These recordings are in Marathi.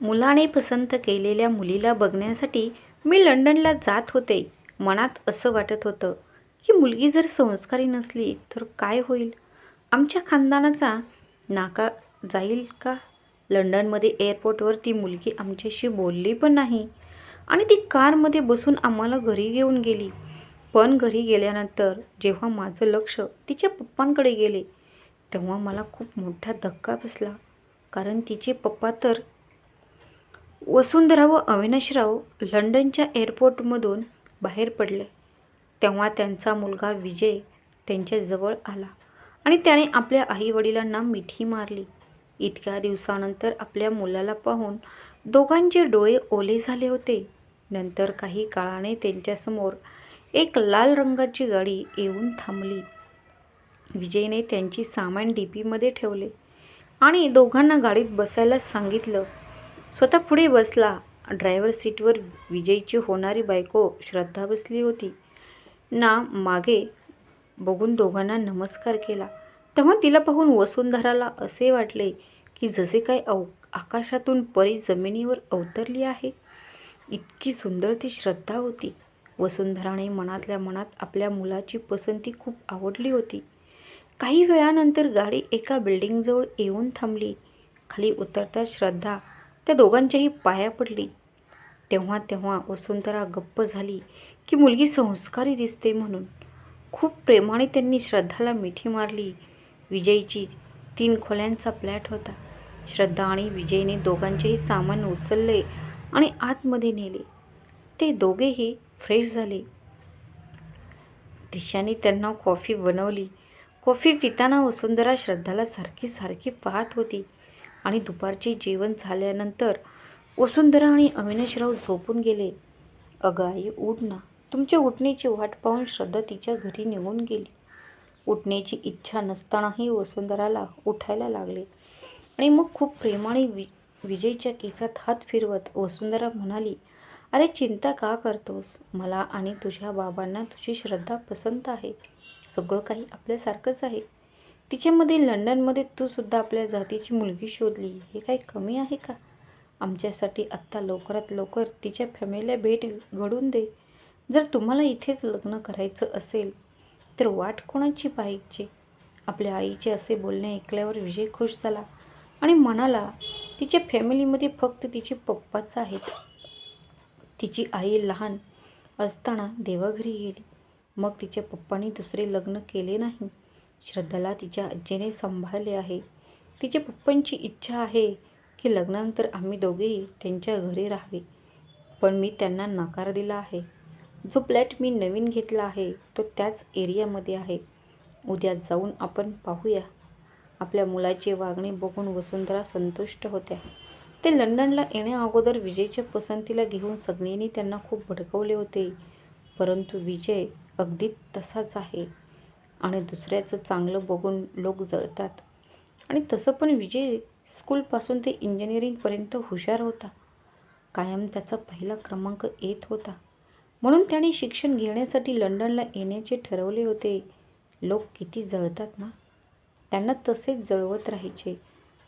मुलाने पसंत केलेल्या मुलीला बघण्यासाठी मी लंडनला जात होते. मनात असं वाटत होतं की मुलगी जर संस्कारी नसली तर काय होईल? आमच्या खानदानाचा नाका जाईल का? लंडनमध्ये एअरपोर्टवर ती मुलगी आमच्याशी बोलली पण नाही आणि ती कारमध्ये बसून आम्हाला घरी घेऊन गेली. पण घरी गेल्यानंतर जेव्हा माझं लक्ष तिच्या पप्पांकडे गेले तेव्हा मला खूप मोठा धक्का बसला. कारण तिचे पप्पा तर वसुंधरा व अविनाशराव लंडनच्या एअरपोर्टमधून बाहेर पडले. तेव्हा त्यांचा मुलगा विजय त्यांच्याजवळ आला आणि त्याने आपल्या आईवडिलांना मिठी मारली. इतक्या दिवसानंतर आपल्या मुलाला पाहून दोघांचे डोळे ओले झाले होते. नंतर काही काळाने त्यांच्यासमोर एक लाल रंगाची गाडी येऊन थांबली. विजयने त्यांची सामान डीपीमध्ये ठेवले आणि दोघांना गाडीत बसायला सांगितलं स्वतः पुढे बसला. ड्रायव्हर सीटवर विजयची होणारी बायको श्रद्धा बसली होती. ना मागे बघून दोघांना नमस्कार केला. तेव्हा तिला पाहून वसुंधराला असे वाटले की जसे काय अव आकाशातून परी जमिनीवर अवतरली आहे इतकी सुंदर ती श्रद्धा होती. वसुंधराने मनातल्या मनात आपल्या मुलाची पसंती खूप आवडली होती. काही वेळानंतर गाडी एका बिल्डिंगजवळ येऊन थांबली. खाली उतरता श्रद्धा त्या दोघांच्याही पाया पडली. तेव्हा तेव्हा वसुंधरा गप्प झाली की मुलगी संस्कारी दिसते म्हणून. खूप प्रेमाने त्यांनी श्रद्धाला मिठी मारली. विजयची तीन खोल्यांचा फ्लॅट होता. श्रद्धा आणि विजयने दोघांचेही सामान उचलले आणि आतमध्ये नेले. ते दोघेही फ्रेश झाले. दिशाने त्यांना कॉफी बनवली. कॉफी पिताना वसुंधरा श्रद्धाला सारखी सारखी पाहत होती. आणि दुपारचे जेवण झाल्यानंतर वसुंधरा आणि अविनाशराव झोपून गेले. अगं आई उठ ना. तुमच्या उठण्याची वाट पाहून श्रद्धा तिच्या घरी निघून गेली. उठण्याची इच्छा नसतानाही वसुंधराला उठायला लागले. आणि मग खूप प्रेमाने वि विजयच्या केसात हात फिरवत वसुंधरा म्हणाली अरे चिंता का करतोस? मला आणि तुझ्या बाबांना तुझी श्रद्धा पसंत आहे. सगळं काही आपल्यासारखंच आहे. तिच्यामध्ये लंडनमध्ये तू सुद्धा आपल्या जातीची मुलगी शोधली. हे काही कमी आहे का? आमच्यासाठी आत्ता लवकरात लवकर तिच्या फॅमिलीला भेट घडून दे. जर तुम्हाला इथेच लग्न करायचं असेल तर वाट कोणाची पाहिजे आपल्या आईचे असे बोलणे ऐकल्यावर विजय खुश झाला आणि म्हणाला तिच्या फॅमिलीमध्ये फक्त तिचे पप्पाच आहेत. तिची आई लहान असताना देवाघरी गेली. मग तिच्या पप्पांनी दुसरे लग्न केले नाही. श्रद्धाला तिच्या आजीने सांभाळले आहे. तिच्या पप्पांची इच्छा आहे की लग्नानंतर आम्ही दोघेही त्यांच्या घरी राहावे. पण मी त्यांना नकार दिला आहे. जो फ्लॅट मी नवीन घेतला आहे तो त्याच एरियामध्ये आहे. उद्या जाऊन आपण पाहूया. आपल्या मुलाचे वागणे बघून वसुंधरा संतुष्ट होत्या. ते लंडनला येण्याअगोदर विजयच्या पसंतीला घेऊन सगळ्यांनी त्यांना खूप भडकवले होते. परंतु विजय अगदी तसाच आहे. आणि दुसऱ्याचं चांगलं बघून लोक जळतात. आणि तसं पण विजय स्कूलपासून ते इंजिनिअरिंगपर्यंत हुशार होता. कायम त्याचा पहिला क्रमांक येत होता. म्हणून त्याने शिक्षण घेण्यासाठी लंडनला येण्याचे ठरवले होते. लोक किती जळतात ना? त्यांना तसेच जळवत राहायचे.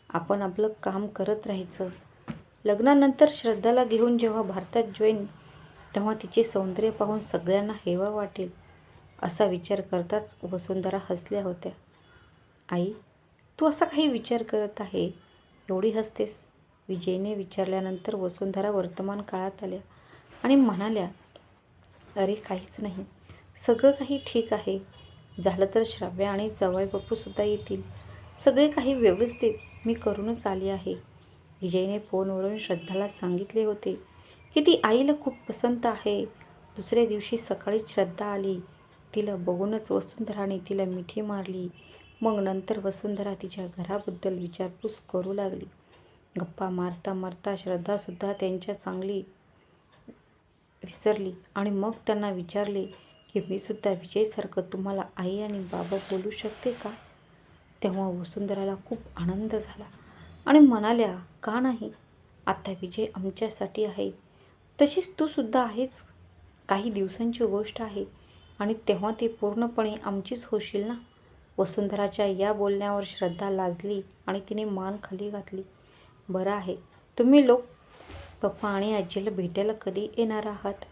आपण आपलं काम करत राहायचं. लग्नानंतर श्रद्धाला घेऊन जेव्हा भारतात जॉईन तेव्हा तिचे सौंदर्य पाहून सगळ्यांना हेवा वाटेल. असा विचार करताच वसुंधरा हसल्या होत्या. आई तू असा काही विचार करत आहे? एवढी हसतेस? विजयने विचारल्यानंतर वसुंधरा वर्तमान काळात आल्या आणि म्हणाल्या अरे काहीच नाही. सगळं काही ठीक आहे. झालं तर श्राव्या आणि जवाई बापूसुद्धा येतील. सगळे काही व्यवस्थित. मी करूनच आली आहे. विजयने फोनवरून श्रद्धाला सांगितले होते की ती आईला खूप पसंत आहे. दुसऱ्या दिवशी सकाळी श्रद्धा आली. तिला बघूनच वसुंधराने तिला मिठी मारली. मग नंतर वसुंधरा तिच्या घराबद्दल विचारपूस करू लागली. गप्पा मारता मारता श्रद्धासुद्धा त्यांच्या चांगली विसरली आणि मग त्यांना विचारले की मी सुद्धा विजयसारखं तुम्हाला आई आणि बाबा बोलू शकते का? तेव्हा वसुंधराला खूप आनंद झाला आणि म्हणाल्या का नाही? आता विजय आमच्यासाठी आहे. तशीच तू सुद्धा आहेच काही दिवसांची गोष्ट आहे. आणि तेव्हा ती पूर्णपणे आमचीच होशील ना? वसुंधराच्या या बोलण्यावर श्रद्धा लाजली आणि तिने मान खाली घातली. बरं आहे तुम्ही लोक पप्पा आणि आजीला भेटायला कधी येणार आहात?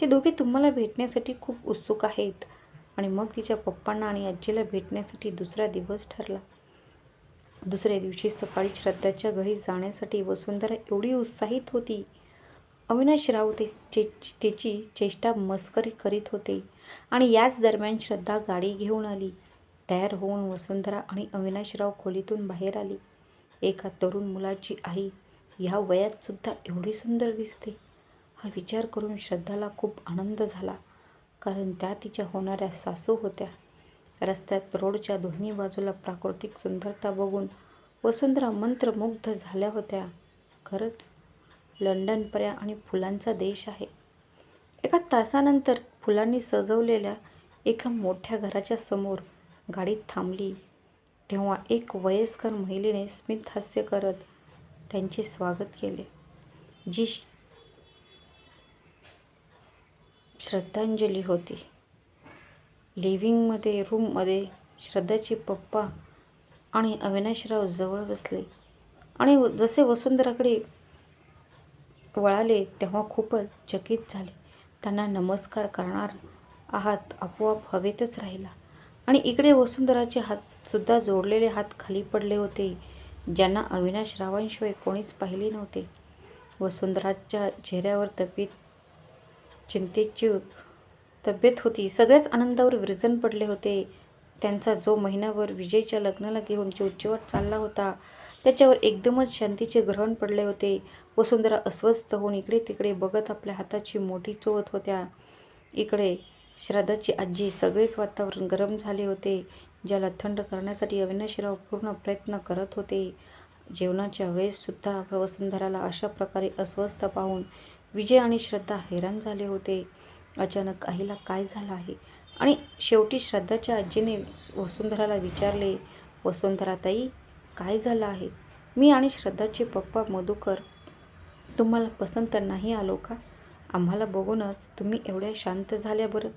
ते दोघे तुम्हाला भेटण्यासाठी खूप उत्सुक आहेत. आणि मग तिच्या पप्पांना आणि आजीला भेटण्यासाठी दुसरा दिवस ठरला. दुसऱ्या दिवशी सकाळी श्रद्धाच्या घरी जाण्यासाठी वसुंधरा एवढी उत्साहित होती अविनाश राव चे तिची चेष्टा मस्करी करीत होते आणि याच दरम्यान श्रद्धा गाडी घेऊन आली. तयार होऊन वसुंधरा आणि अविनाशराव खोलीतून बाहेर आली. एका तरुण मुलाची आई ह्या वयातसुद्धा एवढी सुंदर दिसते. हा विचार करून श्रद्धाला खूप आनंद झाला कारण त्या तिच्या होणाऱ्या सासू होत्या. रस्त्यात रोडच्या दोन्ही बाजूला प्राकृतिक सुंदरता बघून वसुंधरा मंत्रमुग्ध झाल्या होत्या. खरंच लंडन पर्या आणि फुलांचा देश आहे. एका तासानंतर फुलांनी सजवलेल्या एका मोठ्या घराच्या समोर गाडीत थांबली. तेव्हा एक वयस्कर महिलेने स्मित हास्य करत त्यांचे स्वागत केले जी श- श्रद्धांजली होती. लिव्हिंगमध्ये रूममध्ये श्रद्धाचे पप्पा आणि अविनाशराव जवळ बसले आणि व- जसे वसुंधराकडे वळाले तेव्हा खूपच चकित झाले. त्यांना नमस्कार करणार आहात आपोआप हवेतच राहिला. आणि इकडे वसुंधराचे हातसुद्धा जोडलेले हात खाली पडले होते ज्यांना अविनाश रावांशिवाय कोणीच पाहिले नव्हते. वसुंधराच्या चेहऱ्यावर तब्येत चिंतेची तब्येत होती. सगळ्याच आनंदावर विरजन पडले होते. त्यांचा जो महिनाभर विजयच्या लग्नाला घेऊन जो उच्चवट चालला होता त्याच्यावर एकदमच शांतीचे ग्रहण पडले होते. वसुंधरा अस्वस्थ होऊन इकडे तिकडे बघत आपल्या हाताची मोठी चोवत होत्या. इकडे श्राद्धाची आजी सगळेच वातावरण गरम झाले होते ज्याला थंड करण्यासाठी अविनाशराव पूर्ण प्रयत्न करत होते. जेवणाच्या वेळेससुद्धा वसुंधराला अशा प्रकारे अस्वस्थ पाहून विजय आणि श्रद्धा हैराण झाले होते. अचानक आईला काय झालं आहे? आणि शेवटी श्रद्धाच्या आजीने वसुंधराला विचारले वसुंधरा ताई काय झालं आहे? मी आणि श्रद्धाचे पप्पा मधुकर तुम्हाला पसंत नाही आलो का? आम्हाला बघूनच तुम्ही एवढ्या शांत झाल्या बरं.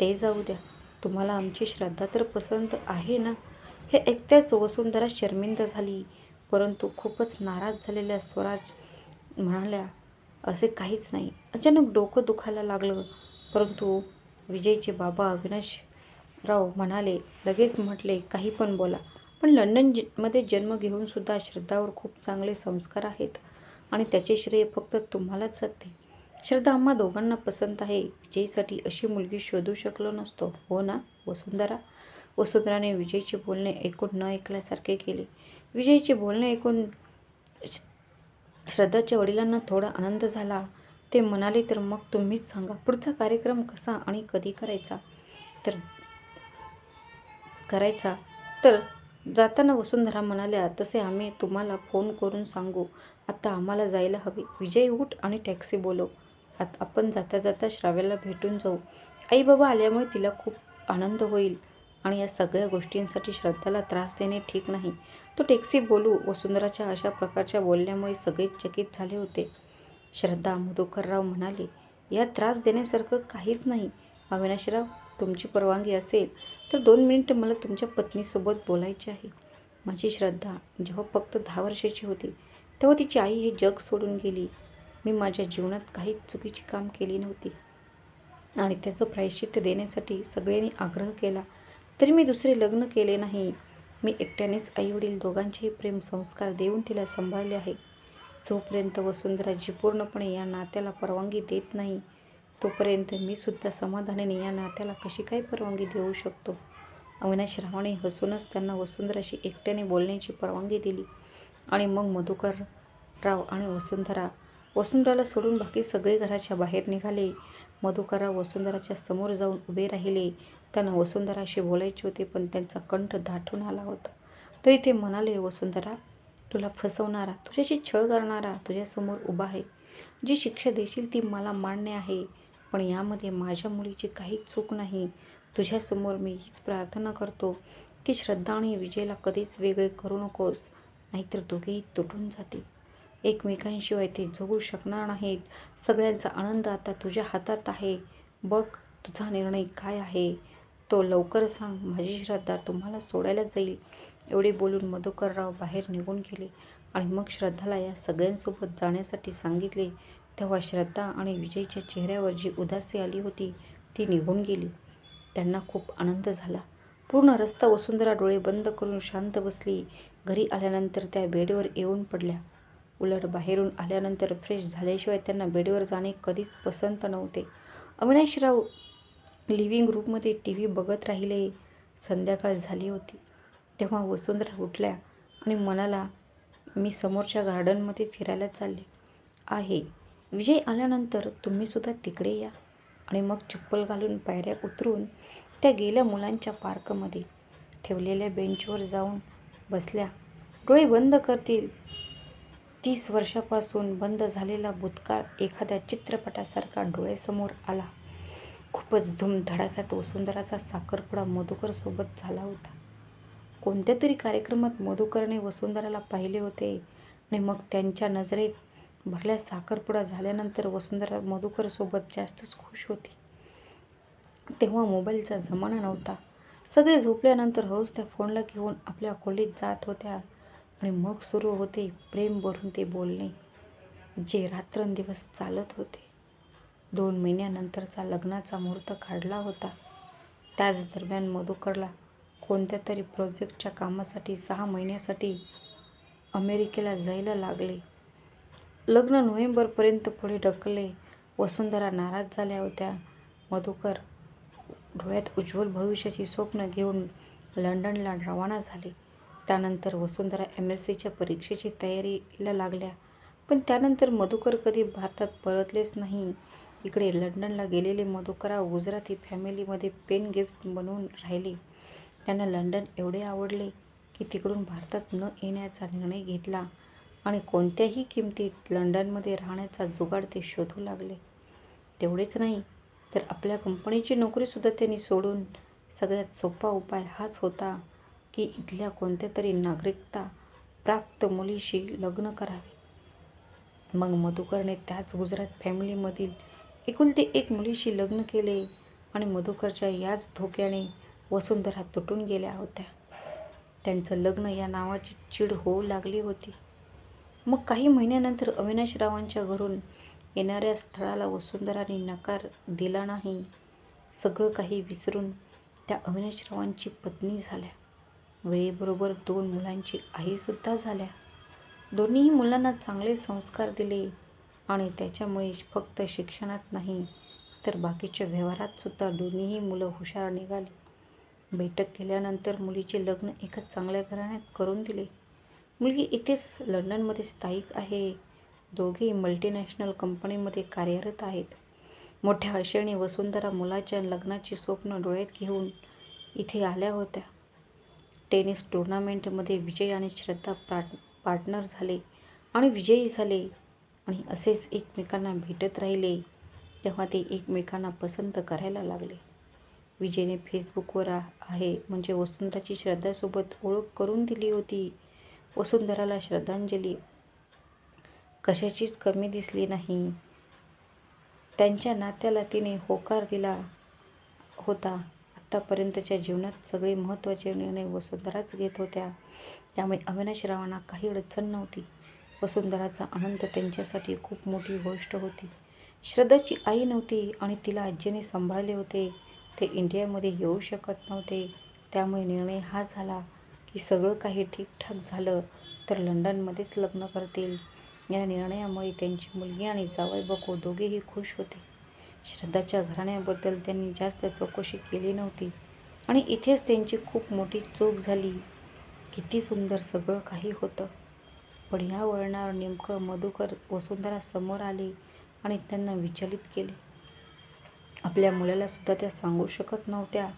ते जाऊ द्या. तुम्हाला आमची श्रद्धा तर पसंत आहे ना? हे एकट्याच वसुंधरा शर्मिंद झाली परंतु खूपच नाराज झालेल्या स्वराज म्हणाल्या असे काहीच नाही. अचानक डोकं दुखायला लागलं. परंतु विजयचे बाबा अविनाशराव म्हणाले लगेच म्हटले काही पण बोला. पण लंडन ज मध्ये जन्म घेऊनसुद्धा श्रद्धावर खूप चांगले संस्कार आहेत. आणि त्याचे श्रेय फक्त तुम्हालाच जाते. श्रद्धा आम्हा दोघांना पसंत आहे विजयसाठी अशी मुलगी शोधू शकलो नसतो. हो ना वसुंधरा? वसुंधराने विजयचे बोलणे ऐकून न ऐकल्यासारखे केले. विजयचे बोलणे ऐकून श- श्रद्धाच्या वडिलांना थोडा आनंद झाला. ते म्हणाले तर मग तुम्हीच सांगा पुढचा कार्यक्रम कसा आणि कधी करायचा? तर करायचा? तर जाताना वसुंधरा म्हणाल्या तसे आम्ही तुम्हाला फोन करून सांगू. आता आम्हाला जायला हवे. विजय उठ आणि टॅक्सी बोलव. आत आपण जाता जाता श्राव्याला भेटून जाऊ. आई बाबा आल्यामुळे तिला खूप आनंद होईल आणि या सगळ्या गोष्टींसाठी श्रद्धाला त्रास देणे ठीक नाही. तो टॅक्सी बोलू. वसुंधराच्या अशा प्रकारच्या बोलण्यामुळे सगळेच चकित झाले होते. श्रद्धा मधुकरराव म्हणाले यात त्रास देण्यासारखं काहीच नाही. अविनाशराव तुमची परवानगी असेल तर दोन मिनिटं मला तुमच्या पत्नीसोबत बोलायचे आहे. माझी श्रद्धा जेव्हा फक्त दहा वर्षाची होती तेव्हा तिची आई हे जग सोडून गेली. मी माझ्या जीवनात काहीच चुकीची काम केली नव्हती. आणि त्याचं प्रायश्चित्त देण्यासाठी सगळ्यांनी आग्रह केला तरी मी दुसरे लग्न केले नाही. मी एकट्यानेच आईवडील दोघांचेही प्रेम संस्कार देऊन तिला सांभाळले आहे. जोपर्यंत वसुंधराजी पूर्णपणे या नात्याला परवानगी देत नाही तोपर्यंत मी सुद्धा समाधानाने या नात्याला कशी काय परवानगी देऊ शकतो? अविनाश रावाने हसूनच त्यांना वसुंधराशी एकट्याने बोलण्याची परवानगी दिली. आणि मग मधुकर राव आणि वसुंधरा वसुंधराला सोडून बाकी सगळे घराच्या बाहेर निघाले. मधुकरराव वसुंधराच्या समोर जाऊन उभे राहिले. त्यांना वसुंधराशी बोलायचे होते पण त्यांचा कंठ दाटून आला होता. तरी ते म्हणाले वसुंधरा तुला फसवणारा तुझ्याशी छळ करणारा तुझ्यासमोर उभा आहे. जी शिक्षा देशील ती मला मान्य आहे. पण यामध्ये माझ्या मुलीची काहीच चूक नाही. तुझ्यासमोर मी हीच प्रार्थना करतो की श्रद्धा आणि विजयला कधीच वेगळे करू नकोस नाहीतर दोघेही तुटून जातील. एकमेकांशिवाय ते जगू शकणार नाहीत. सगळ्यांचा आनंद आता तुझ्या हातात आहे. बघ तुझा निर्णय काय आहे. तो लवकर सांग. माझी श्रद्धा तुम्हाला सोडायला जाईल. एवढे बोलून मधुकरराव बाहेर निघून गेले आणि मग श्रद्धाला या सगळ्यांसोबत जाण्यासाठी सांगितले तेव्हा श्रद्धा आणि विजयच्या चेहऱ्यावर जी उदासी आली होती ती निघून गेली. त्यांना खूप आनंद झाला. पूर्ण रस्ता वसुंधरा डोळे बंद करून शांत बसली. घरी आल्यानंतर त्या बेडवर येऊन पडल्या. उलट बाहेरून आल्यानंतर फ्रेश झाल्याशिवाय त्यांना बेडवर जाणे कधीच पसंत नव्हते. अविनाशराव लिव्हिंग रूममध्ये टी व्ही बघत राहिले. संध्याकाळ झाली होती. तेव्हा वसुंधरा उठल्या आणि म्हणाला मी समोरच्या गार्डनमध्ये फिरायला चालले आहे. विजय आल्यानंतर तुम्हीसुद्धा तिकडे या. आणि मग चप्पल घालून पायऱ्या उतरून त्या गेल्या मुलांच्या पार्कमध्ये ठेवलेल्या बेंचवर जाऊन बसल्या. डोळे बंद करतील. तीस वर्षापासून बंद झालेला भूतकाळ एखाद्या चित्रपटासारखा डोळ्यासमोर आला. खूपच धूमधडाक्यात वसुंधराचा साखरपुडा मधुकरसोबत झाला होता. कोणत्या तरी कार्यक्रमात मधुकरने वसुंधराला पाहिले होते आणि मग त्यांच्या नजरेत भल्या साखरपुडा झाल्यानंतर वसुंधरा मधुकरसोबत जास्तच खुश होती. तेव्हा मोबाईलचा जमाना नव्हता. सगळे झोपल्यानंतर हळूच त्या फोनला घेऊन आपल्या खोलीत जात होत्या आणि मग सुरू होते प्रेम भरून ते बोलणे जे रात्रंदिवस चालत होते. दोन महिन्यानंतरचा लग्नाचा मुहूर्त काढला होता. त्याच दरम्यान मधुकरला कोणत्या तरी प्रोजेक्टच्या कामासाठी सहा महिन्यासाठी अमेरिकेला जायला लागले. लग्न नोव्हेंबरपर्यंत पुढे ढकलले. वसुंधरा नाराज झाल्या होत्या. मधुकर डोळ्यात उज्ज्वल भविष्याची स्वप्न घेऊन लंडनला रवाना झाले. त्यानंतर वसुंधरा एम एस सीच्या परीक्षेची तयारीला लागल्या. पण त्यानंतर मधुकर कधी भारतात परतलेच नाही. इकडे लंडनला गेलेले मधुकरा गुजराती फॅमिलीमध्ये पेन गेस्ट बनवून राहिले. त्यांना लंडन एवढे आवडले की तिकडून भारतात न येण्याचा निर्णय घेतला. आणि कोणत्याही किमतीत लंडनमध्ये राहण्याचा जुगाड ते शोधू लागले. तेवढेच नाही तर आपल्या कंपनीची नोकरीसुद्धा त्यांनी सोडून सगळ्यात सोपा उपाय हाच होता की इथल्या कोणत्या तरी नागरिकता प्राप्त मुलीशी लग्न करावे. मग मधुकरने त्याच गुजरात फॅमिलीमधील एकुलते एक मुलीशी लग्न केले आणि मधुकरच्या याच धोक्याने वसुंधरा तुटून गेल्या होत्या. त्यांचं लग्न या नावाची चीड होऊ लागली होती. मग काही महिन्यानंतर अविनाशरावांच्या घरून येणाऱ्या स्थळाला वसुंधराने नकार दिला नाही. सगळं काही विसरून त्या अविनाशरावांची पत्नी झाल्या. वेळेबरोबर दोन मुलांची आईसुद्धा झाल्या. दोन्हीही मुलांना चांगले संस्कार दिले आणि त्याच्यामुळे फक्त शिक्षणात नाही तर बाकीच्या व्यवहारातसुद्धा दोन्हीही मुलं हुशार निघाली. बैठक केल्यानंतर मुलीचे लग्न एका चांगल्या घराण्यात करून दिले. मुलगी इथेच लंडनमध्ये स्थायिक आहे. दोघे मल्टीनॅशनल कंपनीमध्ये कार्यरत आहेत. मोठ्या आशेने वसुंधरा मुलाच्या लग्नाचे स्वप्न डोळ्यात घेऊन इथे आल्या होत्या. टेनिस टुर्नामेंटमध्ये विजय आणि श्रद्धा पार्ट पार्टनर झाले आणि विजयी झाले आणि असेच एकमेकांना भेटत राहिले तेव्हा ते एकमेकांना पसंत करायला लागले. विजयने फेसबुकवर आहे म्हणजे वसुंधराची श्रद्धासोबत ओळख करून दिली होती. वसुंधराला श्रद्धांजली. कशाचीच कमी दिसली नाही. त्यांच्या नात्याला तिने होकार दिला होता. आत्तापर्यंतच्या जीवनात सगळे महत्त्वाचे निर्णय वसुंधराच घेत होत्या. त्यामुळे अविनाशरावांना काही अडचण नव्हती. वसुंधराचा आनंद त्यांच्यासाठी खूप मोठी गोष्ट होती. श्रद्धाची आई नव्हती आणि तिला आजीने सांभाळले होते. ते इंडियामध्ये येऊ शकत नव्हते. त्यामुळे निर्णय हा झाला. की सगळं काही ठीकठाक झालं तर लंडनमध्येच लग्न करतील. या निर्णयामुळे त्यांची मुलगी आणि जावई बको दोघेही खुश होते. श्रद्धाच्या घराण्याबद्दल त्यांनी जास्त चौकशी केली नव्हती आणि इथेच त्यांची खूप मोठी चूक झाली. किती सुंदर सगळं काही होतं. पण ह्या वळणावर नेमकं मधुकर वसुंधरा समोर आले आणि त्यांना विचलित केले. आपल्या मुलाला सुद्धा त्या सांगू शकत नव्हत्या.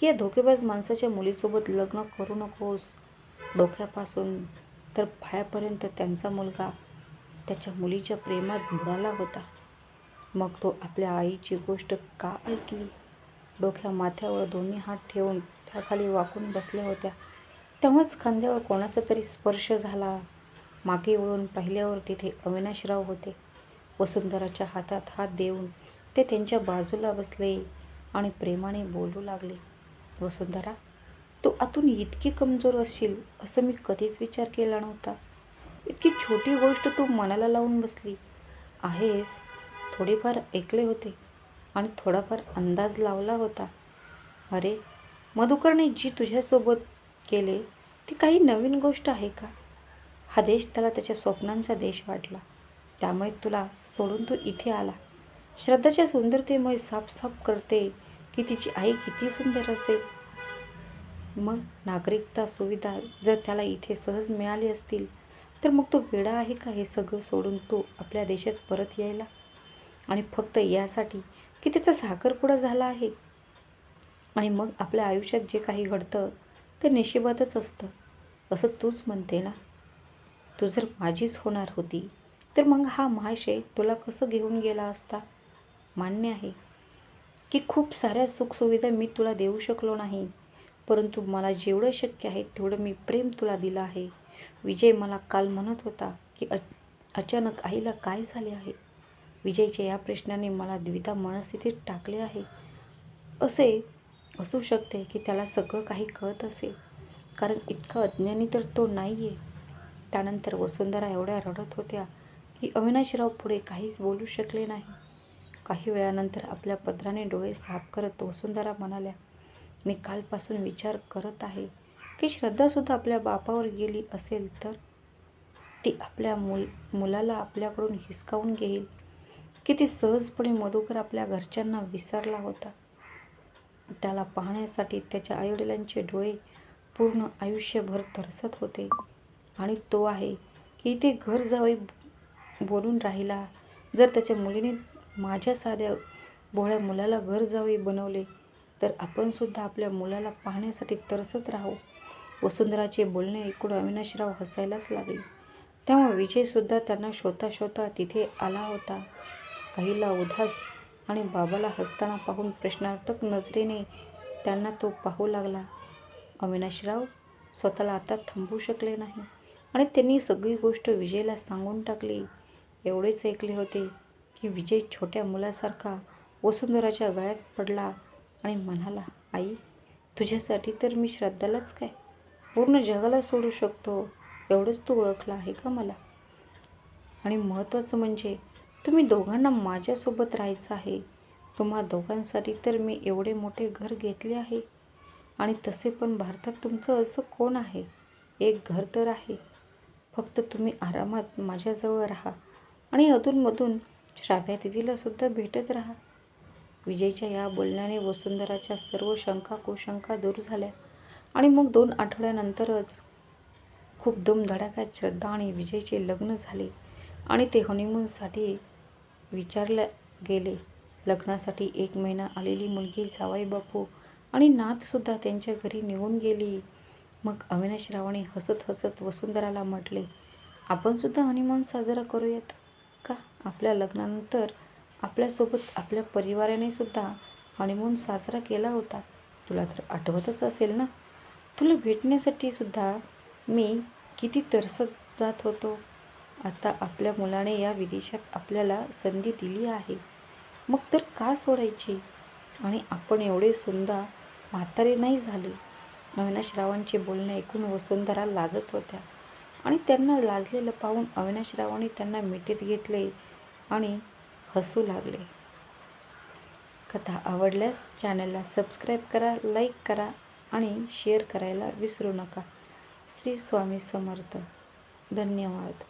की या धोकेबाज माणसाच्या मुलीसोबत लग्न करू नकोस. डोक्यापासून तर पायापर्यंत त्यांचा मुलगा त्याच्या मुलीच्या प्रेमात बुडाला होता. मग तो आपल्या आईची गोष्ट का ऐकली? डोक्या माथ्यावर दोन्ही हात ठेवून त्याखाली वाकून बसल्या होत्या. तेव्हाच खांद्यावर कोणाचा तरी स्पर्श झाला. मागे वळून पाहिल्यावर तिथे अविनाशराव होते. वसुंधराच्या हातात हात देऊन ते त्यांच्या बाजूला बसले आणि प्रेमाने बोलू लागले. वसुंधरा तू आतून इतकी कमजोर असशील असं मी कधीच विचार केला नव्हता. इतकी छोटी गोष्ट तू मनाला लावून बसली. आहेस थोडेफार ऐकले होते आणि थोडाफार अंदाज लावला होता. अरे मधुकरने जी तुझ्यासोबत केले ती काही नवीन गोष्ट आहे का? हा देश त्याला त्याच्या स्वप्नांचा देश वाटला. त्यामुळे तुला सोडून तो इथे आला. श्रद्धाच्या सुंदरतेमुळे साफ करते की तिची आई किती सुंदर असेल. मग नागरिकता सुविधा जर त्याला इथे सहज मिळाली असतील तर मग तो वेडा आहे का हे सगळं सोडून तो आपल्या देशात परत यायला? आणि फक्त यासाठी की त्याचा साखरपुडा झाला आहे? आणि मग आपल्या आयुष्यात जे काही घडतं ते निशिबातच असतं असं तूच म्हणते ना? तू जर माझीच होणार होती तर मग हा महाशय तुला कसं घेऊन गेला असता? मान्य आहे. की खूप साऱ्या सुखसुविधा मी तुला देऊ शकलो नाही. परंतु मला जेवढं शक्य आहे तेवढं मी प्रेम तुला दिलं आहे. विजय मला काल म्हणत होता की अ अचानक आईला काय झाले आहे? विजयच्या या प्रश्नाने मला द्विधा मनस्थितीत टाकले आहे. असे असू शकते की त्याला सगळं काही कळत असेल कारण इतका अज्ञानी तर तो नाही आहे त्यानंतर वसुंधरा एवढ्या रडत होत्या की अविनाशराव पुढे काहीच बोलू शकले नाही. काही वेळानंतर आपल्या पदराने डोळे साफ करत वसुंधरा म्हणाल्या मी कालपासून विचार करत आहे की श्रद्धासुद्धा आपल्या बापावर गेली असेल तर? ती आपल्या मुल मुलाला आपल्याकडून हिसकावून घेईल. किती सहजपणे मधुकर आपल्या घरच्यांना विसरला होता. त्याला पाहण्यासाठी त्याच्या आईवडिलांचे डोळे पूर्ण आयुष्यभर तरसत होते. आणि तो आहे की ते घर जावे बोलून राहिला. जर त्याच्या मुलीने माझ्या साध्या भोळ्या मुलाला घर जावे बनवले तर आपणसुद्धा आपल्या मुलाला पाहण्यासाठी तरसत राहू. वसुंधराचे बोलणे ऐकून अविनाशराव हसायलाच लागले. त्यामुळे विजयसुद्धा त्यांना शोता शोता तिथे आला होता. आईला उदास आणि बाबाला हसताना पाहून प्रश्नार्थक नजरेने त्यांना तो पाहू लागला. अविनाशराव स्वतःला आता थांबवू शकले नाही आणि त्यांनी सगळी गोष्ट विजयला सांगून टाकली. एवढेच ऐकले होते. की विजय छोट्या मुलासारखा वसुंधराच्या गळ्यात पडला आणि म्हणाला आई तुझ्यासाठी तर मी श्रद्धालाच काय? पूर्ण जगाला सोडू शकतो एवढंच तू ओळखला आहे का मला? आणि महत्त्वाचं म्हणजे तुम्ही दोघांना माझ्यासोबत राहायचं आहे. तुम्हा दोघांसाठी तर मी एवढे मोठे घर घेतले आहे. आणि तसे पण भारतात तुमचं असं कोण आहे? एक घर तर आहे. फक्त तुम्ही आरामात माझ्याजवळ राहा आणि अधूनमधून श्राव्या दिदीलासुद्धा भेटत राहा. विजयच्या या बोलण्याने वसुंधराच्या सर्व शंका कुशंका दूर झाल्या आणि मग दोन आठवड्यानंतरच खूप धुमधडाक्यात श्रद्धा आणि विजयचे लग्न झाले आणि ते हनीमूनसाठी विचारले गेले. लग्नासाठी एक महिना आलेली मुलगी जावाई बापू आणि नातसुद्धा त्यांच्या घरी निघून गेली. मग अविनाश अविनाशरावाने हसत हसत वसुंधराला म्हटले आपणसुद्धा हनीमून साजरा करूयात? आपल्या लग्नानंतर आपल्यासोबत आपल्या परिवाराने सुद्धा हनीमून साजरा केला होता. तुला तर आठवतच असेल ना? तुला भेटण्यासाठी सुद्धा मी किती तरसत जात होतो. आता आपल्या मुलाने या विदेशात आपल्याला संधी दिली आहे. मग तर का सोडायची? आणि आपण एवढे सुंदर म्हातारे नाही झाले. अविनाशरावांचे बोलणे ऐकून वसुंधरा लाजत होत्या. आणि त्यांना लाजलेलं पाहून अविनाशरावांनी त्यांना मिठीत घेतले. आणि हसू लागले. कथा आवडल्यास चॅनलला सबस्क्राईब करा लाईक करा आणि शेअर करायला विसरू नका. श्री स्वामी समर्थ. धन्यवाद.